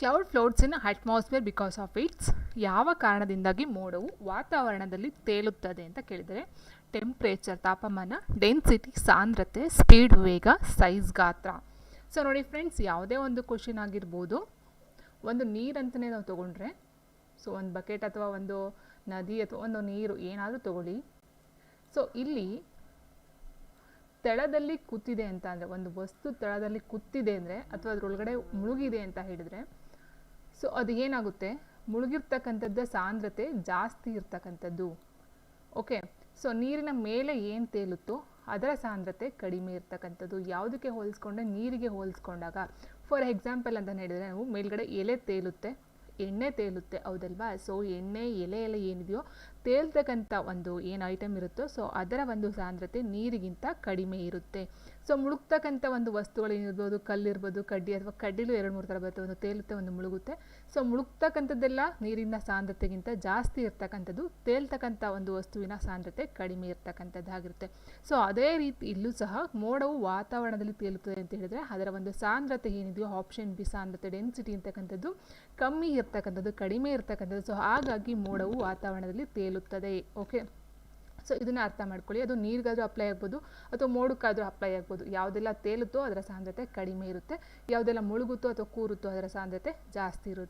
Cloud floats in atmosphere because of its ಯಾವ ಕಾರಣದಿಂದಾಗಿ ಮೋಡವು ವಾತಾವರಣದಲ್ಲಿ ತೇಲುತ್ತದೆ ಅಂತ ಕೇಳಿದರೆ ಟೆಂಪ್ರೇಚರ್ ತಾಪಮಾನ ಡೆನ್ಸಿಟಿ ಸಾಂದ್ರತೆ ಸ್ಪೀಡ್ ವೇಗ ಸೈಜ್ ಗಾತ್ರ. ಸೊ ನೋಡಿ ಫ್ರೆಂಡ್ಸ್ ಯಾವುದೇ ಒಂದು ಕ್ವಶನ್ ಆಗಿರ್ಬೋದು, ಒಂದು ನೀರಂತಲೇ ನಾವು ತೊಗೊಂಡ್ರೆ ಸೊ ಒಂದು ಬಕೆಟ್ ಅಥವಾ ಒಂದು ನದಿ ಅಥವಾ ಒಂದು ನೀರು ಏನಾದರೂ ತಗೊಳ್ಳಿ. ಸೊ ಇಲ್ಲಿ ತಳದಲ್ಲಿ ಕೂತಿದೆ ಅಂತ ಅಂದರೆ, ಒಂದು ವಸ್ತು ತಳದಲ್ಲಿ ಕೂತಿದೆ ಅಂದರೆ, ಅಥವಾ ಅದರೊಳಗಡೆ ಮುಳುಗಿದೆ ಅಂತ ಹೇಳಿದರೆ ಸೊ ಅದು ಏನಾಗುತ್ತೆ? ಮುಳುಗಿರ್ತಕ್ಕಂಥದ್ದು ಸಾಂದ್ರತೆ ಜಾಸ್ತಿ ಇರ್ತಕ್ಕಂಥದ್ದು. ಓಕೆ ಸೊ ನೀರಿನ ಮೇಲೆ ಏನು ತೇಲುತ್ತೋ ಅದರ ಸಾಂದ್ರತೆ ಕಡಿಮೆ ಇರ್ತಕ್ಕಂಥದ್ದು. ಯಾವುದಕ್ಕೆ ಹೋಲಿಸ್ಕೊಂಡ್ರೆ ನೀರಿಗೆ ಹೋಲಿಸ್ಕೊಂಡಾಗ. ಫಾರ್ ಎಕ್ಸಾಂಪಲ್ ಅಂತ ಹೇಳಿದರೆ, ನಾವು ಮೇಲ್ಗಡೆ ಎಲೆ ತೇಲುತ್ತೆ. ಎಣ್ಣೆ ತೇಲುತ್ತೆ, ಹೌದಲ್ವಾ? ಸೊ ಎಣ್ಣೆ, ಎಲೆ ಎಲೆ ಏನಿದೆಯೋ, ತೇಲ್ತಕ್ಕಂಥ ಒಂದು ಏನು ಐಟಮ್ ಇರುತ್ತೋ ಸೊ ಅದರ ಒಂದು ಸಾಂದ್ರತೆ ನೀರಿಗಿಂತ ಕಡಿಮೆ ಇರುತ್ತೆ. ಸೊ ಮುಳುಗ್ತಕ್ಕಂಥ ಒಂದು ವಸ್ತುಗಳು ಏನಿರ್ಬೋದು, ಕಲ್ಲಿರ್ಬೋದು, ಕಡ್ಡಿ ಅಥವಾ ಕಡ್ಡಿಲೂ ಎರಡು ಮೂರು ಥರ ಬರುತ್ತೆ, ಒಂದು ತೇಲುತ್ತೆ, ಒಂದು ಮುಳುಗುತ್ತೆ. ಸೊ ಮುಳುಗ್ತಕ್ಕಂಥದ್ದೆಲ್ಲ ನೀರಿನ ಸಾಂದ್ರತೆಗಿಂತ ಜಾಸ್ತಿ ಇರ್ತಕ್ಕಂಥದ್ದು, ತೇಲ್ತಕ್ಕಂಥ ಒಂದು ವಸ್ತುವಿನ ಸಾಂದ್ರತೆ ಕಡಿಮೆ ಇರ್ತಕ್ಕಂಥದ್ದಾಗಿರುತ್ತೆ. ಸೊ ಅದೇ ರೀತಿ ಇಲ್ಲೂ ಸಹ ಮೋಡವು ವಾತಾವರಣದಲ್ಲಿ ತೇಲುತ್ತದೆ ಅಂತ ಹೇಳಿದ್ರೆ, ಅದರ ಒಂದು ಸಾಂದ್ರತೆ ಏನಿದೆಯೋ ಆಪ್ಷನ್ ಬಿ ಸಾಂದ್ರತೆ ಡೆನ್ಸಿಟಿ ಅಂತಕ್ಕಂಥದ್ದು ಕಮ್ಮಿ ಇರ್ತಕ್ಕಂಥದ್ದು, ಕಡಿಮೆ ಇರ್ತಕ್ಕಂಥದ್ದು. ಸೊ ಹಾಗಾಗಿ ಮೋಡವು ವಾತಾವರಣದಲ್ಲಿ ತೇಲುತ್ತದೆ. ಓಕೆ ಸೊ ಇದನ್ನು ಅರ್ಥ ಮಾಡ್ಕೊಳ್ಳಿ. ಅದು ನೀರಿಗಾದರೂ ಅಪ್ಲೈ ಆಗ್ಬೋದು, ಅಥವಾ ಮೋಡಕ್ಕಾದರೂ ಅಪ್ಲೈ ಆಗ್ಬೋದು. ಯಾವುದೆಲ್ಲ ತೇಲುತ್ತೋ ಅದರ ಸಾಂದ್ರತೆ ಕಡಿಮೆ ಇರುತ್ತೆ. ಯಾವುದೆಲ್ಲ ಮುಳುಗುತ್ತೋ ಅಥವಾ ಕೂರುತ್ತೋ ಅದರ ಸಾಂದ್ರತೆ ಜಾಸ್ತಿ ಇರುತ್ತೆ.